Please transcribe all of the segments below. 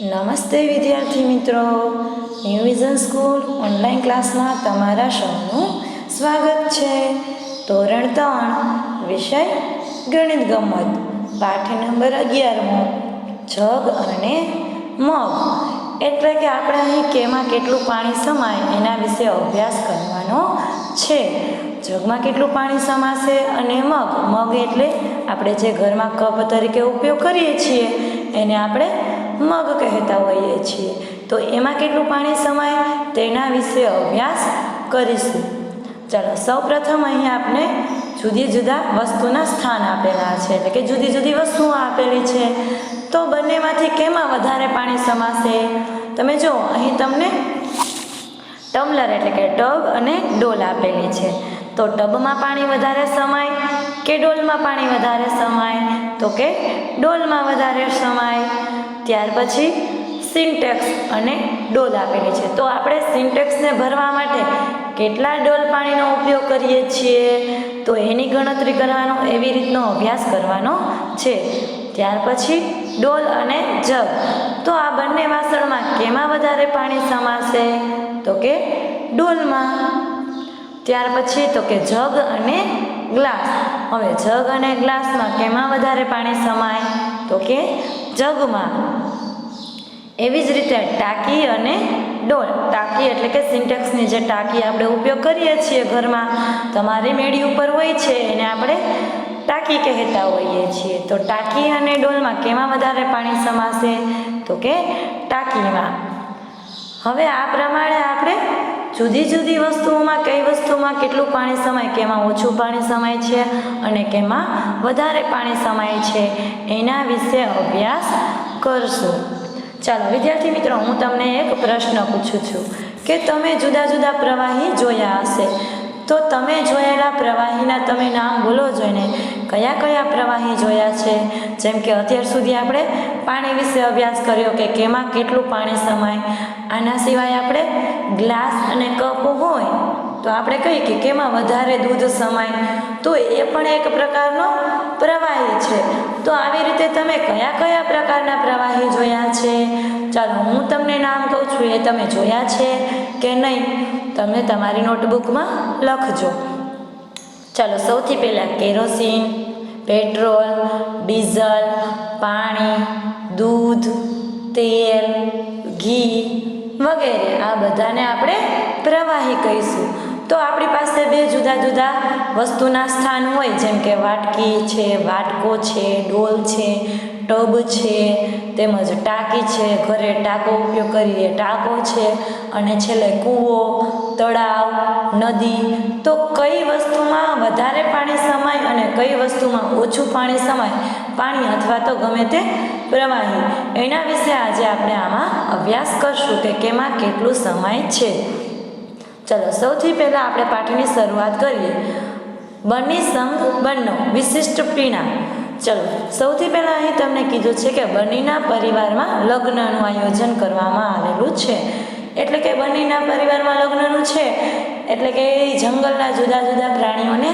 નમસ્તે વિદ્યાર્થી મિત્રો. ન્યૂ વિઝન સ્કૂલ ઓનલાઈન ક્લાસમાં તમારા સૌનું સ્વાગત છે. ધોરણ ત્રણ, વિષય ગણિત ગમત. પાઠ નંબર અગિયારમો, જગ અને મગ. એટલે કે આપણે અહીં કેમાં કેટલું પાણી સમાય એના વિશે અભ્યાસ કરવાનો છે. જગમાં કેટલું પાણી સમાશે અને મગ? મગ એટલે આપણે જે ઘરમાં કપ તરીકે ઉપયોગ કરીએ છીએ, એને આપણે મગ કહેતા હોઈએ છીએ. તો એમાં કેટલું પાણી સમાય? તેના વિશે અભ્યાસ કરીશું. ચાલો, સૌપ્રથમ અહીં આપણે જુદી જુદા વસ્તુના સ્થાન આપેલા છે. એટલે કે જુદી જુદી વસ્તુઓ આપેલી છે. તો બંનેમાંથી કેમાં વધારે પાણી સમાશે? તમે જો, અહીં તમને ટમ્લર એટલે કે ટબ અને ડોલ આપેલી છે. તો ટબમાં પાણી વધારે સમાય કે ડોલમાં પાણી વધારે સમાય? તો કે ડોલમાં વધારે સમાય? ત્યાર પછી સિન્ટેક્સ અને ડોલ આપેલી છે. તો આપણે સિન્ટેક્સને ભરવા માટે કેટલા ડોલ પાણીનો ઉપયોગ કરીએ છીએ? તો એની ગણતરી કરવાનો, એવી રીતનો અભ્યાસ કરવાનો છે. ત્યાર પછી ડોલ અને જગ. તો આ બંને વાસણમાં કેમાં વધારે પાણી સમાશે? તો કે ડોલમાં. ત્યાર પછી તો કે જગ અને ગ્લાસ. હવે જગ અને ગ્લાસમાં કેમાં વધારે પાણી સમાય? તો કે જગમાં. એવી જ રીતે ટાંકી અને ડોલ. ટાંકી એટલે કે સિન્ટેક્સની જે ટાંકી આપણે ઉપયોગ કરીએ છીએ ઘરમાં, તમારી મેળી ઉપર હોય છે, એને આપણે ટાંકી કહેતા હોઈએ છીએ. તો ટાંકી અને ડોલમાં કેમાં વધારે પાણી સમાશે? તો કે ટાંકીમાં. હવે આ પ્રમાણે આપણે જુદી જુદી વસ્તુઓમાં, કઈ વસ્તુમાં કેટલું પાણી સમાય, કેમાં ઓછું પાણી સમાય છે અને કેમાં વધારે પાણી સમાય છે, એના વિશે અભ્યાસ કરશું. ચાલો, વિદ્યાર્થી મિત્રો, હું તમને એક પ્રશ્ન પૂછું છું કે તમે જુદા જુદા પ્રવાહી જોયા હશે? તો તમે જોયેલા પ્રવાહીના તમે નામ બોલો જોઈને, કયા કયા પ્રવાહી જોયા છે? જેમ કે અત્યાર સુધી આપણે પાણી વિશે અભ્યાસ કર્યો કે કેમાં કેટલું પાણી સમાય, આના સિવાય આપણે ગ્લાસ અને કપ હોય તો આપણે કહીએ કે કેમાં વધારે દૂધ સમાય? તો એ પણ એક પ્રકારનો પ્રવાહી છે. તો આવી રીતે તમે કયા કયા પ્રકારના પ્રવાહી જોયા છે? ચાલો હું તમને નામ કહું છું, એ તમે જોયા છે કે નહીં? તમે તમારી નોટબુકમાં લખજો. ચાલો સૌથી પહેલાં કેરોસીન, પેટ્રોલ, ડીઝલ, પાણી, દૂધ, તેલ, ઘી વગેરે આ બધાને આપણે પ્રવાહી કહીશું. તો આપણી પાસે બે જુદા જુદા વસ્તુના સ્થાન હોય, જેમ કે વાટકી છે, વાટકો છે, ડોલ છે, ટબ છે, તેમજ ટાંકી છે. ઘરે ટાંકો ઉપયોગ કરીએ. ટાંકો છે અને છેલ્લે કૂવો, તળાવ, નદી. તો કઈ વસ્તુમાં વધારે પાણી સમાય અને કઈ વસ્તુમાં ઓછું પાણી સમાય? પાણી અથવા તો ગમે તે પ્રવાહી. એના વિશે આજે આપણે આમાં અભ્યાસ કરશું કે કેમાં કેટલું સમાય છે. ચલો, સૌથી પહેલાં આપણે પાઠની શરૂઆત કરીએ. બની સંઘ બનનો વિશિષ્ટ પીણા. ચલો, સૌથી પહેલાં અહીં તમને કીધું છે કે બનીના પરિવારમાં લગ્નનું આયોજન કરવામાં આવેલું છે. એટલે કે બનીના પરિવારમાં લગ્નનું છે. એટલે કે એ જંગલના જુદા જુદા પ્રાણીઓને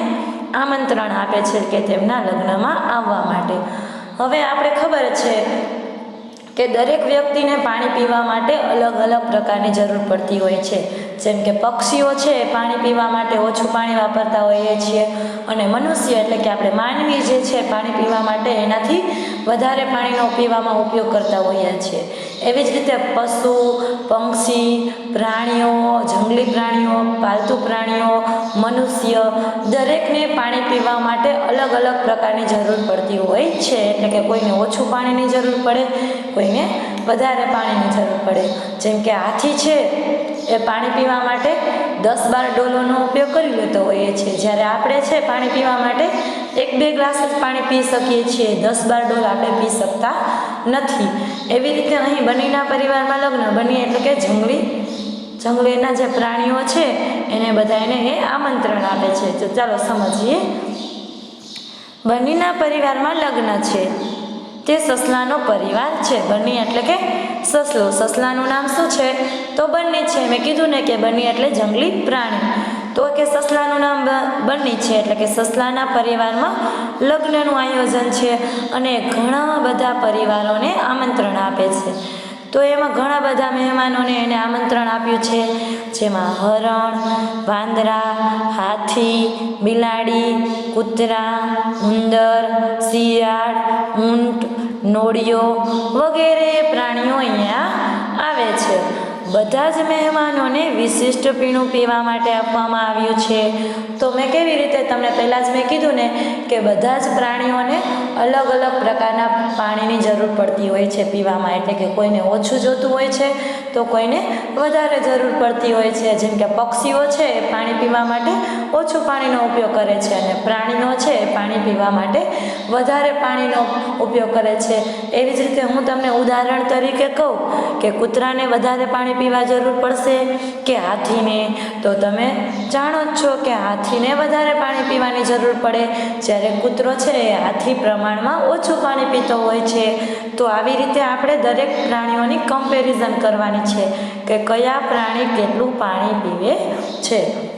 આમંત્રણ આપે છે કે તેમના લગ્નમાં આવવા માટે. હવે આપણે ખબર છે કે દરેક વ્યક્તિને પાણી પીવા માટે અલગ અલગ પ્રકારની જરૂર પડતી હોય છે. જેમ કે પક્ષીઓ છે, પાણી પીવા માટે ઓછું પાણી વાપરતા હોઈએ છીએ. અને મનુષ્ય એટલે કે આપણે માનવી જે છે, પાણી પીવા માટે એનાથી વધારે પાણીનો પીવામાં ઉપયોગ કરતા હોઈએ છીએ. એવી જ રીતે પશુ, પક્ષી, પ્રાણીઓ, જંગલી પ્રાણીઓ, પાલતુ પ્રાણીઓ, મનુષ્ય દરેકને પાણી પીવા માટે અલગ અલગ પ્રકારની જરૂર પડતી હોય છે. એટલે કે કોઈને ઓછું પાણીની જરૂર પડે, કોઈને વધારે પાણીની જરૂર પડે. જેમ કે હાથી છે એ પાણી પીવા માટે દસ બાર ડોલોનો ઉપયોગ કરી લેતો હોઈએ છીએ. જ્યારે આપણે છે પાણી પીવા માટે એક બે ગ્લાસ જ પાણી પી શકીએ છીએ. દસ બાર ડોલ આપણે પી શકતા નથી. એવી રીતે અહીં બનીના પરિવારમાં લગ્ન બની એટલે કે જંગલી, જંગલીના જે પ્રાણીઓ છે એને બધાને એ આમંત્રણ આપે છે. તો ચાલો સમજીએ. બનીના પરિવારમાં લગ્ન છે. તે સસલાનો પરિવાર છે. બની એટલે કે સસલો સસલાનું નામ શું છે? તો બન્ની છે. મેં કીધું ને કે બન્ની એટલે જંગલી પ્રાણી. તો કે સસલાનું નામ બન્ની છે એટલે કે સસલાના પરિવારમાં લગ્નનું આયોજન છે અને ઘણા બધા પરિવારોને આમંત્રણ આપે છે. તો એમાં ઘણા બધા મહેમાનોને એને આમંત્રણ આપ્યું છે. જેમાં હરણ, વાંદરા, હાથી, બિલાડી, કૂતરા, ઉંદર, શિયાળ, ઊંટ નોળિયો વગેરે પ્રાણીઓ અહીંયા આવે છે. બધા જ મહેમાનોને વિશિષ્ટ પીણું પીવા માટે આપવામાં આવ્યું છે. તો મેં કેવી રીતે તમને પહેલાં જ મેં કીધું ને કે બધા જ પ્રાણીઓને અલગ અલગ પ્રકારના પાણીની જરૂર પડતી હોય છે પીવામાં. એટલે કે કોઈને ઓછું જોતું હોય છે, તો કોઈને વધારે જરૂર પડતી હોય છે. જેમ કે પક્ષીઓ છે એ પાણી પીવા માટે ઓછું પાણીનો ઉપયોગ કરે છે અને પ્રાણીઓ છે પાણી પીવા માટે વધારે પાણીનો ઉપયોગ કરે છે. એવી જ રીતે હું તમને ઉદાહરણ તરીકે કહું કે કૂતરાને વધારે પાણી પીવા જરૂર પડશે કે હાથીને? તો તમે જાણો જ છો કે હાથીને વધારે પાણી પીવાની જરૂર પડે. જ્યારે કૂતરો છે એ હાથી પ્રમાણમાં ઓછું પાણી પીતો હોય છે. તો આવી રીતે આપણે દરેક પ્રાણીઓની કમ્પેરિઝન કરવાની છે કે કયા પ્રાણી કેટલું પાણી પીવે છે.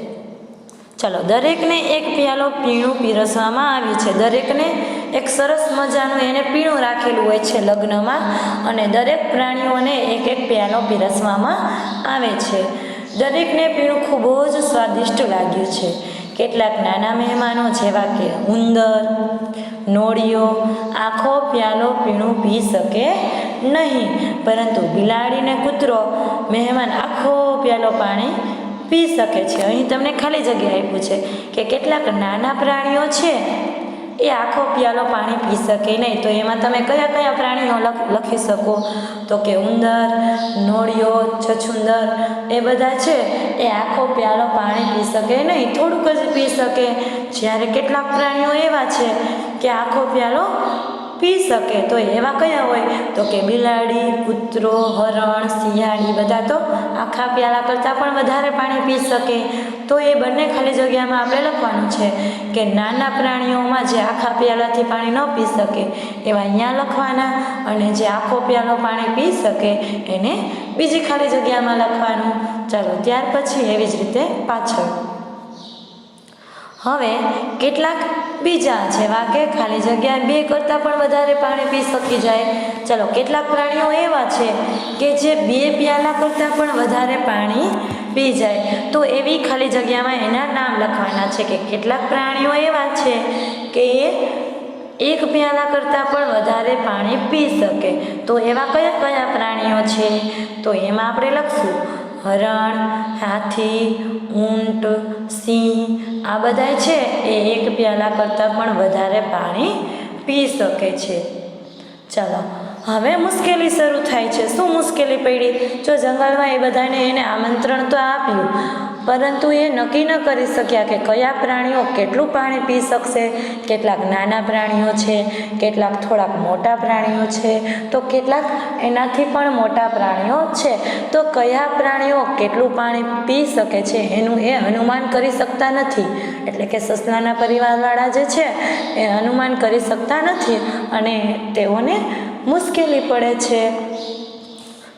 ચલો, દરેકને એક પ્યાલો પીણું પીરસવામાં આવ્યું છે. દરેકને એક સરસ મજાનું એને પીણું રાખેલું હોય છે લગ્નમાં અને દરેક પ્રાણીઓને એક એક પ્યાલો પીરસવામાં આવે છે. દરેકને પીણું ખૂબ જ સ્વાદિષ્ટ લાગ્યું છે. કેટલાક નાના મહેમાનો જેવા કે ઉંદર નોળિયો આખો પ્યાલો પીણું પી શકે નહીં. પરંતુ બિલાડીને કૂતરો, મહેમાન આખો પ્યાલો પાણી પી શકે છે. અહીં તમને ખાલી જગ્યા આપ્યું છે કે કેટલાક નાના પ્રાણીઓ છે, એ આખો પ્યાલો પાણી પી શકે નહીં. તો એમાં તમે કયા કયા પ્રાણીઓ લખ શકો? તો કે ઉંદર, નોળિયો છછુંદર એ બધા છે, એ આખો પ્યાલો પાણી પી શકે નહીં. થોડુંક જ પી શકે. જ્યારે કેટલાક પ્રાણીઓ એવા છે કે આખો પ્યાલો પી શકે. તો એવા કયા હોય? તો કે બિલાડી, કૂતરો, હરણ, શિયાળી બધા તો આખા પ્યાલા કરતાં પણ વધારે પાણી પી શકે. તો એ બંને ખાલી જગ્યામાં આપણે લખવાનું છે કે નાના પ્રાણીઓમાં જે આખા પ્યાલાથી પાણી ન પી શકે, એવા અહીંયા લખવાના. અને જે આખો પ્યાલો પાણી પી શકે, એને બીજી ખાલી જગ્યામાં લખવાનું. ચાલો, ત્યાર પછી એવી જ રીતે પાછળ. હવે કેટલાક બીજા જેવા કે ખાલી જગ્યા બે કરતાં પણ વધારે પાણી પી શકી જાય. ચલો, કેટલાક પ્રાણીઓ એવા છે કે જે બે પ્યાલા કરતાં પણ વધારે પાણી પી જાય. તો એવી ખાલી જગ્યામાં એના નામ લખવાના છે કે કેટલાક પ્રાણીઓ એવા છે કે એ એક પ્યાલા કરતાં પણ વધારે પાણી પી શકે. તો એવા કયા કયા પ્રાણીઓ છે? તો એમાં આપણે લખશું હરણ, હાથી, ઊંટ, સિંહ, આ બધા છે એ એક પ્યાલા કરતાં પણ વધારે પાણી પી શકે છે. ચાલો હવે મુશ્કેલી શરૂ થાય છે. શું મુશ્કેલી પડી? જો જંગલમાં એ બધાને એને આમંત્રણ તો આપ્યું, પરંતુ એ નક્કી ન કરી શક્યા કે કયા પ્રાણીઓ કેટલું પાણી પી શકશે, કેટલાક નાના પ્રાણીઓ છે, કેટલાક થોડાક મોટા પ્રાણીઓ છે, તો કેટલાક એનાથી પણ મોટા પ્રાણીઓ છે. તો કયા પ્રાણીઓ કેટલું પાણી પી શકે છે એનું એ અનુમાન કરી શકતા નથી. એટલે કે સસલાના પરિવારવાળા જે છે, એ અનુમાન કરી શકતા નથી અને તેઓને મુશ્કેલી પડે છે.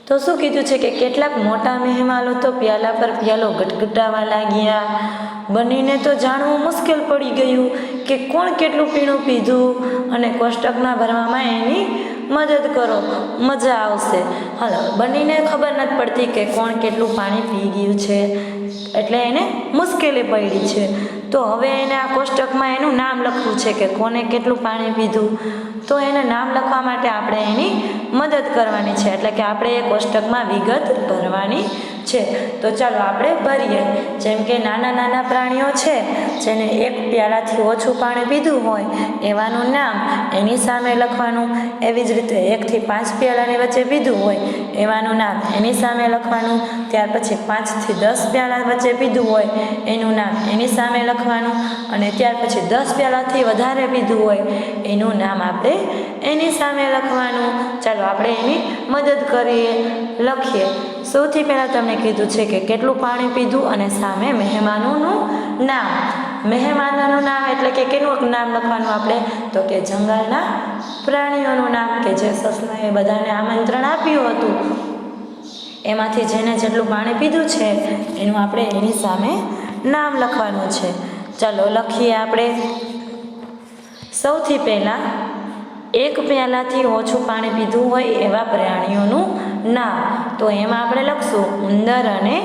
તો શું કીધું છે કે કેટલાક મોટા મહેમાનો તો પ્યાલા પર પ્યાલો ગટગટાવા લાગ્યા. બંનેને તો જાણવું મુશ્કેલ પડી ગયું કે કોણ કેટલું પીણું પીધું અને કોષ્ટકના ભરવામાં એની મદદ કરો. મજા આવશે. હાલો, બંનેને ખબર નથી પડતી કે કોણ કેટલું પાણી પી ગયું છે. એટલે એને મુશ્કેલી પડી છે. તો હવે એને આ કોષ્ટકમાં એનું નામ લખવું છે કે કોને કેટલું પાણી પીધું? તો એને નામ લખવા માટે આપણે એની મદદ કરવાની છે. એટલે કે આપણે એ કોષ્ટકમાં વિગત ભરવાની છે. તો ચાલો આપણે ભરીએ. જેમ કે નાના નાના પ્રાણીઓ છે, જેને એક પ્યાલાથી ઓછું પાણી પીધું હોય, એવાનું નામ એની સામે લખવાનું. એવી જ રીતે એકથી પાંચ પ્યાલાની વચ્ચે પીધું હોય, એવાનું નામ એની સામે લખવાનું. ત્યાર પછી પાંચથી દસ પ્યાલા વચ્ચે પીધું હોય, એનું નામ એની સામે લખવાનું. અને ત્યાર પછી દસ પ્યાલાથી વધારે પીધું હોય, એનું નામ આપણે એની સામે લખવાનું. ચાલો આપણે એની મદદ કરીએ, લખીએ. સૌથી પહેલાં તમને કીધું છે કે કેટલું પાણી પીધું અને સામે મહેમાનોનું નામ. મહેમાનોનું નામ એટલે કે કેનું નામ લખવાનું આપણે? તો કે જંગલના પ્રાણીઓનું નામ, કે જે સસલાએ બધાને આમંત્રણ આપ્યું હતું. એમાંથી જેને જેટલું પાણી પીધું છે, એનું આપણે એની સામે નામ લખવાનું છે. ચાલો લખીએ આપણે. સૌથી પહેલાં એક પ્યાલાથી ઓછું પાણી પીધું હોય એવા પ્રાણીઓનું નામ. તો એમાં આપણે લખશું ઉંદર અને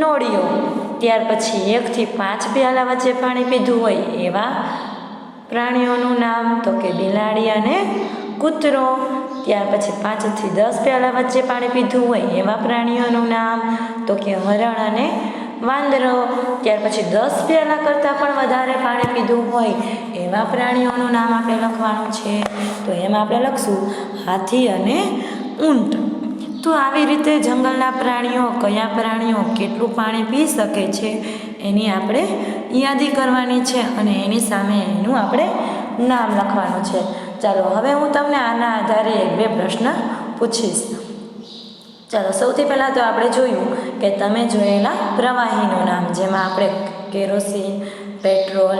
નોળિયો. ત્યાર પછી એકથી પાંચ પ્યાલા વચ્ચે પાણી પીધું હોય એવા પ્રાણીઓનું નામ, તો કે બિલાડી અને કૂતરો. ત્યાર પછી પાંચથી દસ પ્યાલા વચ્ચે પાણી પીધું હોય એવા પ્રાણીઓનું નામ, તો કે હરણ અને વાંદરો, ત્યાર પછી દસ પ્યાલા કરતાં પણ વધારે પાણી પીધું હોય, એવા પ્રાણીઓનું નામ આપણે લખવાનું છે. તો એમાં આપણે લખશું, હાથી અને ઊંટ. તો આવી રીતે જંગલના પ્રાણીઓ, કયા પ્રાણીઓ કેટલું પાણી પી શકે છે, એની આપણે યાદી કરવાની છે અને એની સામે એનું આપણે નામ લખવાનું છે. ચાલો, હવે હું તમને આના આધારે એક બે પ્રશ્ન પૂછીશ. ચાલો, સૌથી પહેલાં તો આપણે જોયું કે તમે જોયેલા પ્રવાહીનું નામ, જેમાં આપણે કેરોસીન, પેટ્રોલ,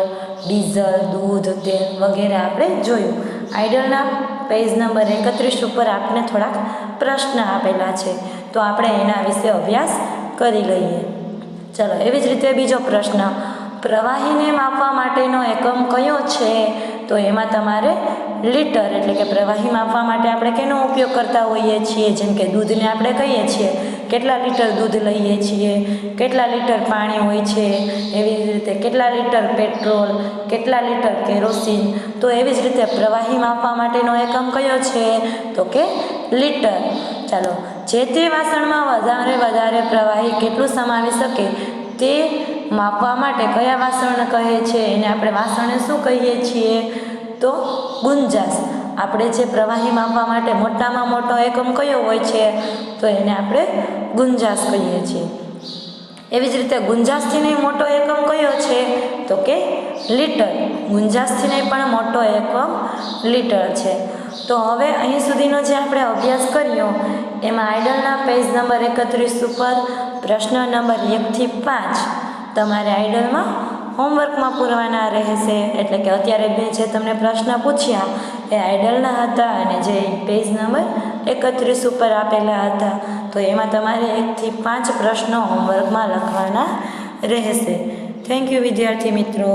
ડીઝલ, દૂધ, તેલ વગેરે આપણે જોયું. આઈડલના પેજ નંબર એકત્રીસ ઉપર આપને થોડાક પ્રશ્ન આપેલા છે. તો આપણે એના વિશે અભ્યાસ કરી લઈએ. ચલો, એવી જ રીતે બીજો પ્રશ્ન. પ્રવાહીને માપવા માટેનો એકમ કયો છે? તો એમાં તમારે લીટર, એટલે કે પ્રવાહી માપવા માટે આપણે કેનો ઉપયોગ કરતા હોઈએ છીએ? જેમ કે દૂધને આપણે કહીએ છીએ. કેટલા લીટર દૂધ લઈએ છીએ? કેટલા લીટર પાણી હોય છે? એવી જ રીતે કેટલા લીટર પેટ્રોલ? કેટલા લીટર કેરોસીન? તો એવી જ રીતે પ્રવાહી માપવા માટેનો એકમ કયો છે? તો કે લીટર. ચાલો, જે તે વાસણમાં વધારે વધારે પ્રવાહી કેટલું સમાવી શકે તે માપવા માટે કયા વાસણ કહે છે? એને આપણે વાસણને શું કહીએ છીએ? તો ગુંજાશ. આપણે જે પ્રવાહી માપવા માટે મોટામાં મોટો એકમ કયો હોય છે? તો એને આપણે ગુંજાશ કહીએ છીએ. એવી જ રીતે ગુંજાશથી નહીં મોટો એકમ કયો છે? તો કે લીટર. ગુંજાશથી નહીં પણ મોટો એકમ લીટર છે. તો હવે અહીં સુધીનો જે આપણે અભ્યાસ કર્યો, એમાં આઈડલના પેજ નંબર એકત્રીસ ઉપર પ્રશ્ન નંબર એકથી પાંચ તમારે આઈડલમાં હોમવર્કમાં પૂરવાના રહેશે. એટલે કે અત્યારે મેં જે તમને પ્રશ્ન પૂછ્યા, એ આઈડલના હતા અને જે પેજ નંબર એકત્રીસ ઉપર આપેલા હતા. તો એમાં તમારે એકથી પાંચ પ્રશ્નો હોમવર્કમાં લખવાના રહેશે. થેન્ક યુ વિદ્યાર્થી મિત્રો.